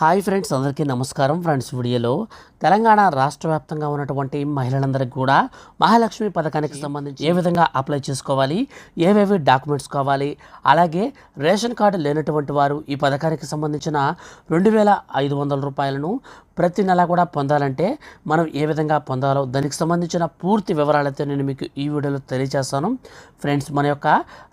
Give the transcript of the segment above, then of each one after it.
Hi friends అందరికీ నమస్కారం. Friends వీడియోలో తెలంగాణ రాష్ట్ర వ్యాప్తంగా ఉన్నటువంటి మహిళలందరికీ కూడా మహాలక్ష్మి పథకానికి సంబంధించి ఏ విధంగా అప్లై చేసుకోవాలి ఏవేవి డాక్యుమెంట్స్ కావాలి అలాగే రేషన్ కార్డు లేనటువంటి వారు ఈ పథకానికి సంబంధించిన రెండు వేల ఐదు వందల రూపాయలను ప్రతి నెల కూడా పొందాలంటే మనం ఏ విధంగా పొందాలో దానికి సంబంధించిన పూర్తి వివరాలైతే నేను మీకు ఈ వీడియోలో తెలియజేస్తాను. ఫ్రెండ్స్ మన యొక్క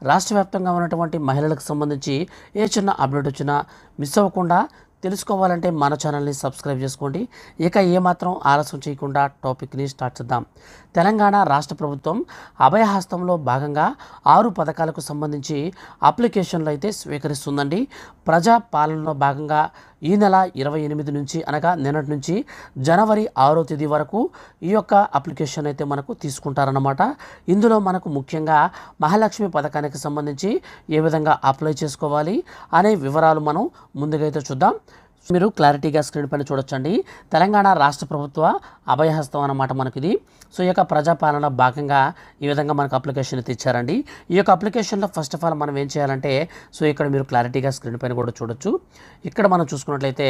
రాష్ట్ర వ్యాప్తంగా ఉన్నటువంటి మహిళలకు సంబంధించి ఏ చిన్న అప్డేట్ వచ్చినా మిస్ అవ్వకుండా తెలుసుకోవాలంటే మన ఛానల్ని సబ్స్క్రైబ్ చేసుకోండి. ఇక ఏమాత్రం ఆలస్యం చేయకుండా టాపిక్ని స్టార్ట్ చేద్దాం. తెలంగాణ రాష్ట్ర ప్రభుత్వం అభయహస్తంలో భాగంగా ఆరు పథకాలకు సంబంధించి అప్లికేషన్లు అయితే స్వీకరిస్తుందండి. ప్రజా పాలనలో భాగంగా ఈ నెల ఇరవై ఎనిమిది నుంచి అనగా నిన్నటి నుంచి జనవరి ఆరో తేదీ వరకు ఈ యొక్క అప్లికేషన్ అయితే మనకు తీసుకుంటారన్నమాట. ఇందులో మనకు ముఖ్యంగా మహాలక్ష్మి పథకానికి సంబంధించి ఏ విధంగా అప్లై చేసుకోవాలి అనే వివరాలు మనం ముందుగా అయితే చూద్దాం. మీరు క్లారిటీగా స్క్రీన్ పైన చూడొచ్చండి. తెలంగాణ రాష్ట్ర ప్రభుత్వ అభయహస్తం అన్నమాట మనకి ఇది సో ఈ యొక్క ప్రజాపాలన భాగంగా ఈ విధంగా మనకు అప్లికేషన్ అయితే ఇచ్చారండి. ఈ యొక్క అప్లికేషన్లో ఫస్ట్ ఆఫ్ ఆల్ మనం ఏం చేయాలంటే సో ఇక్కడ మీరు క్లారిటీగా స్క్రీన్ పైన కూడా చూడొచ్చు. ఇక్కడ మనం చూసుకున్నట్లయితే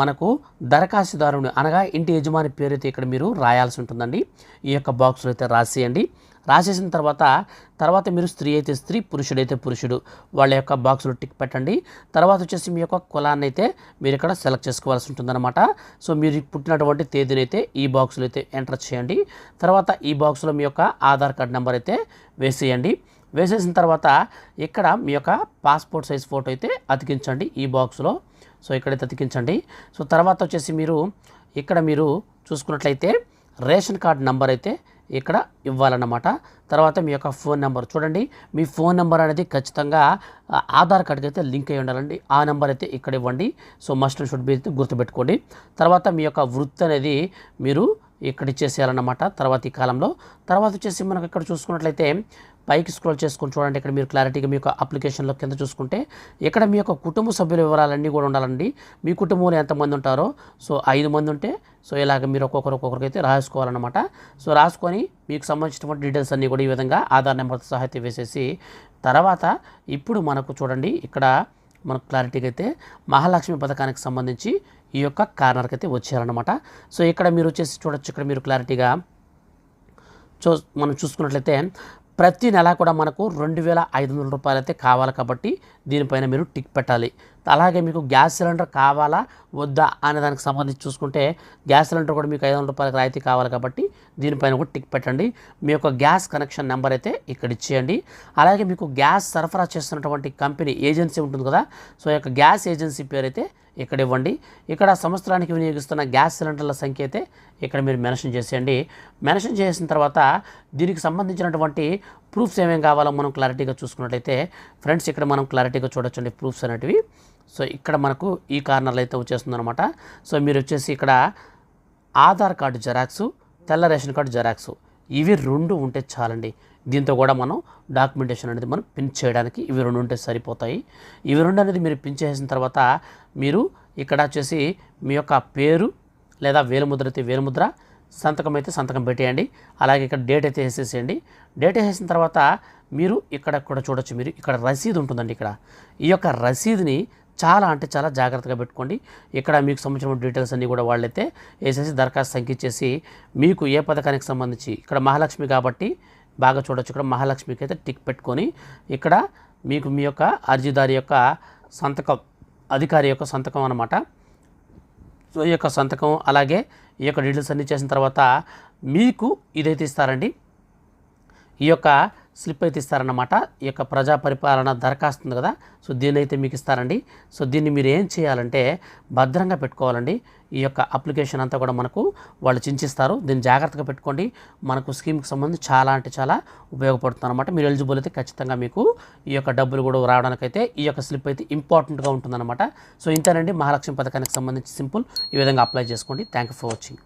మనకు దరఖాస్తుదారుని అనగా ఇంటి యజమాని పేరు అయితే ఇక్కడ మీరు రాయాల్సి ఉంటుందండి. ఈ యొక్క బాక్స్లో అయితే రాసేయండి. రాసేసిన తర్వాత తర్వాత మీరు స్త్రీ అయితే స్త్రీ పురుషుడైతే పురుషుడు. వాళ్ళ యొక్క బాక్సులు టిక్ పెట్టండి. తర్వాత వచ్చేసి మీ యొక్క కులాన్ని అయితే మీరు ఇక్కడ సెలెక్ట్ చేసుకోవాల్సి ఉంటుందన్నమాట. సో మీరు పుట్టినటువంటి తేదీని అయితే ఈ బాక్సులు అయితే ఎంటర్ చేయండి. తర్వాత ఈ బాక్స్లో మీ యొక్క ఆధార్ కార్డ్ నెంబర్ అయితే వేసేయండి. వేసేసిన తర్వాత ఇక్కడ మీ యొక్క పాస్పోర్ట్ సైజ్ ఫోటో అయితే అతికించండి ఈ బాక్స్లో. సో ఇక్కడైతే అతికించండి. సో తర్వాత వచ్చేసి మీరు ఇక్కడ మీరు చూసుకున్నట్లయితే రేషన్ కార్డ్ నెంబర్ అయితే ఇక్కడ ఇవ్వాలన్నమాట. తర్వాత మీ యొక్క ఫోన్ నెంబర్ చూడండి. మీ ఫోన్ నెంబర్ అనేది ఖచ్చితంగా ఆధార్ కార్డ్కి అయితే లింక్ అయి ఉండాలండి. ఆ నెంబర్ అయితే ఇక్కడ ఇవ్వండి. సో మస్ట్ షుడ్ బి అయితే గుర్తుపెట్టుకోండి. తర్వాత మీ యొక్క వృత్తి అనేది మీరు ఇక్కడ ఇచ్చేసేయాలన్నమాట తర్వాత ఈ కాలంలో. తర్వాత వచ్చేసి మనకు ఇక్కడ చూసుకున్నట్లయితే పైకి స్క్రోల్ చేసుకొని చూడండి. ఇక్కడ మీరు క్లారిటీగా మీ యొక్క అప్లికేషన్లో కింద చూసుకుంటే ఇక్కడ మీ యొక్క కుటుంబ సభ్యుల వివరాలన్నీ కూడా ఉండాలండి. మీ కుటుంబంలో ఎంతమంది ఉంటారో సో ఐదు మంది ఉంటే సో ఇలాగ మీరు ఒక్కొక్కరు ఒక్కొక్కరికైతే రాసుకోవాలన్నమాట. సో రాసుకొని మీకు సంబంధించినటువంటి డీటెయిల్స్ అన్నీ కూడా ఈ విధంగా ఆధార్ నెంబర్తో సహాయత వేసేసి తర్వాత ఇప్పుడు మనకు చూడండి ఇక్కడ మనకు క్లారిటీగా అయితే మహాలక్ష్మి పథకానికి సంబంధించి ఈ యొక్క కార్నర్కి అయితే వచ్చారనమాట సో ఇక్కడ మీరు వచ్చేసి చూడొచ్చు ఇక్కడ మీరు క్లారిటీగా చూ మనం చూసుకున్నట్లయితే ప్రతి నెల కూడా మనకు రెండు వేల ఐదు వందల రూపాయలు అయితే కావాలి కాబట్టి దీనిపైన మీరు టిక్ పెట్టాలి. అలాగే మీకు గ్యాస్ సిలిండర్ కావాలా? వద్దా? అనే దానికి సంబంధించి చూసుకుంటే గ్యాస్ సిలిండర్ కూడా మీకు ఐదు వందల రూపాయలకు రాయితీ కావాలి కాబట్టి దీనిపైన కూడా టిక్ పెట్టండి. మీ యొక్క గ్యాస్ కనెక్షన్ నెంబర్ అయితే ఇక్కడ ఇచ్చేయండి. అలాగే మీకు గ్యాస్ సరఫరా చేస్తున్నటువంటి కంపెనీ ఏజెన్సీ ఉంటుంది కదా సో యొక్క గ్యాస్ ఏజెన్సీ పేరు అయితే ఇక్కడ ఇవ్వండి. ఇక్కడ సంవత్సరానికి వినియోగిస్తున్న గ్యాస్ సిలిండర్ల సంఖ్య అయితే ఇక్కడ మీరు మెన్షన్ చేసేయండి. మెన్షన్ చేసిన తర్వాత దీనికి సంబంధించినటువంటి ప్రూఫ్స్ ఏమేమి కావాలో మనం క్లారిటీగా చూసుకున్నట్లయితే ఫ్రెండ్స్ ఇక్కడ మనం క్లారిటీగా చూడొచ్చండి ప్రూఫ్స్ అనేటివి. సో ఇక్కడ మనకు ఈ కార్నర్లో అయితే వచ్చేస్తుంది సో మీరు వచ్చేసి ఇక్కడ ఆధార్ కార్డు జెరాక్సు తెల్ల రేషన్ కార్డు జెరాక్స్. ఇవి రెండు ఉంటే చాలండి. దీంతో కూడా మనం డాక్యుమెంటేషన్ అనేది మనం పిన్ చేయడానికి ఇవి రెండు ఉంటే సరిపోతాయి. ఇవి రెండు అనేది మీరు పిన్ చేసిన తర్వాత మీరు ఇక్కడ వచ్చేసి మీ యొక్క పేరు లేదా వేలుముద్ర అయితే వేలుముద్ర సంతకం అయితే సంతకం పెట్టేయండి. అలాగే ఇక్కడ డేట్ అయితే వేసేసేయండి. డేట్ వేసేసిన తర్వాత మీరు ఇక్కడ కూడా చూడొచ్చు. మీరు ఇక్కడ రసీదు ఉంటుందండి ఇక్కడ. ఈ యొక్క రసీదుని చాలా అంటే చాలా జాగ్రత్తగా పెట్టుకోండి. ఇక్కడ మీకు సంబంధించిన డీటెయిల్స్ అన్నీ కూడా వాళ్ళైతే వేసేసి దరఖాస్తు సంఖ్య ఇచ్చేసి మీకు ఏ పథకానికి సంబంధించి ఇక్కడ మహాలక్ష్మి కాబట్టి బాగా చూడొచ్చు. ఇక్కడ మహాలక్ష్మికి అయితే టిక్ పెట్టుకొని ఇక్కడ మీకు మీ యొక్క అర్జీదారి యొక్క సంతకం అధికారి యొక్క సంతకం అన్నమాట. సో ఈ యొక్క సంతకం అలాగే ఈ యొక్క డీటెయిల్స్ అన్నీ చేసిన తర్వాత మీకు ఇదైతే ఇస్తారండి. ఈ యొక్క స్లిప్ అయితే ఇస్తారన్నమాట. ఈ యొక్క ప్రజా పరిపాలన దరఖాస్తు ఉంది కదా. సో దీన్ని అయితే మీకు ఇస్తారండి. సో దీన్ని మీరు ఏం చేయాలంటే భద్రంగా పెట్టుకోవాలండి. ఈ యొక్క అప్లికేషన్ అంతా కూడా మనకు వాళ్ళు చించిస్తారు. దీన్ని జాగ్రత్తగా పెట్టుకోండి. మనకు స్కీమ్కి సంబంధించి చాలా అంటే చాలా ఉపయోగపడుతుంది అనమాట మీరు ఎలిజిబుల్ అయితే ఖచ్చితంగా మీకు ఈ యొక్క డబ్బులు కూడా రావడానికైతే ఈ యొక్క స్లిప్ అయితే ఇంపార్టెంట్గా ఉంటుందన్నమాట. సో ఇంతేనండి. మహాలక్ష్మి పథకానికి సంబంధించి సింపుల్. ఈ విధంగా అప్లై చేసుకోండి. Thank you for watching